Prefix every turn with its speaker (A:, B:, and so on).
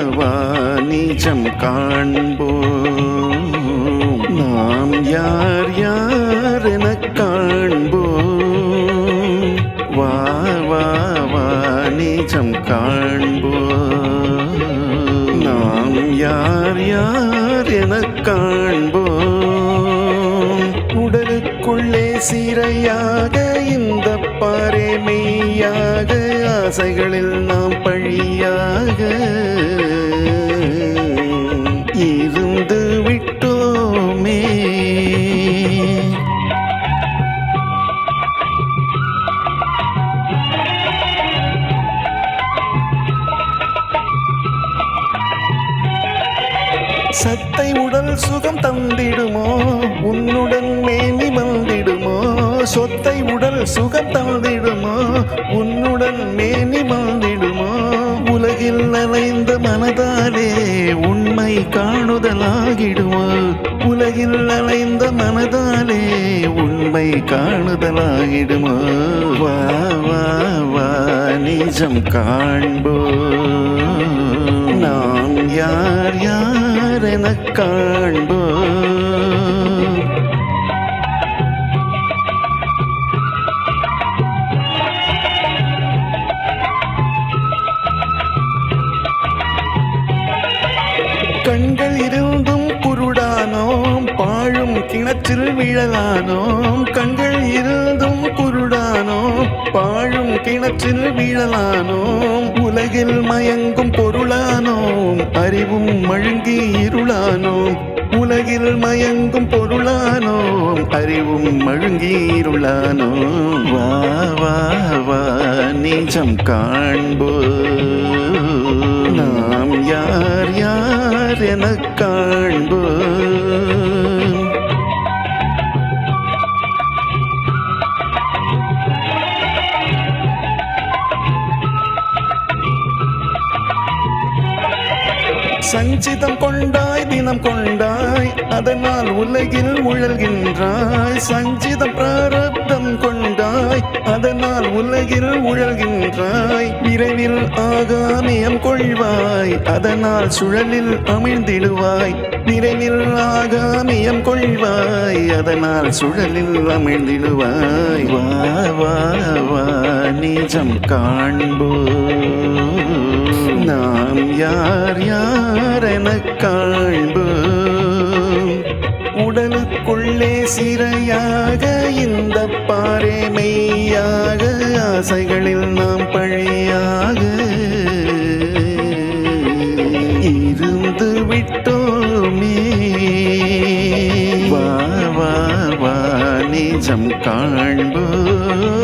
A: அல்லவா நிஜம் காண்போம். நாம் யார் யார் என காண்போம். வா வா வா நிஜம் காண்போம். நாம் யார் யார் என காண்போம். உடலுக்குள்ளே சிறையாக இந்த பாறை மெய்யாக ஆசைகளில் நாம் பழியாக சத்தை உடல் சுகம் தந்திடுமோ? உன்னுடன் மேனி வந்திடுமோ சொத்தை உடல் சுகம் தந்திடுமோ? உன்னுடன் மேனி வந்திடுமோ உலகில் நலைந்த மனதாலே உண்மை காணுதலாகிடுமோ? உலகில் நலைந்த மனதாலே உண்மை காணுதலாகிடுமோ? வா வா வா நிஜம் காண்போ யார் காண்போ. கண்கள் இருந்தும் குருடானோம் பாழும் கிணற்றில் விழலானோம். கண்கள் இரு பாழும் கிணற்றில் வீழலானோம் உலகில் மயங்கும் பொருளானோம் அறிவும் மழுங்கி இருளானோம் உலகில் மயங்கும் பொருளானோம் அறிவும் மழுங்கி இருளானோம். வா வா வா நீச்சம் காண்போ. நாம் யார் யார் என காண்போ. சஞ்சிதம் கொண்டாய் தினம் கொண்டாய் அதனால் உலகில் உழல்கின்றாய். சஞ்சிதம் பிராரப்தம் கொண்டாய் அதனால் உலகில் உழல்கின்றாய். விரைவில் ஆகாமியம் கொள்வாய் அதனால் சுழலில் அமிழ்ந்திடுவாய். விரைவில் ஆகாமியம் கொள்வாய் அதனால் சுழலில் அமிழ்ந்திடுவாய். வா வா வா நிஜம் காண்போ. காண்போம் உடலுக்குள்ளே சிறையாக இந்த பாறை மெய்யாக ஆசைகளில் நாம் பழையாக. இருந்து விட்டோமே. வா வா வா நிஜம் காண்போம்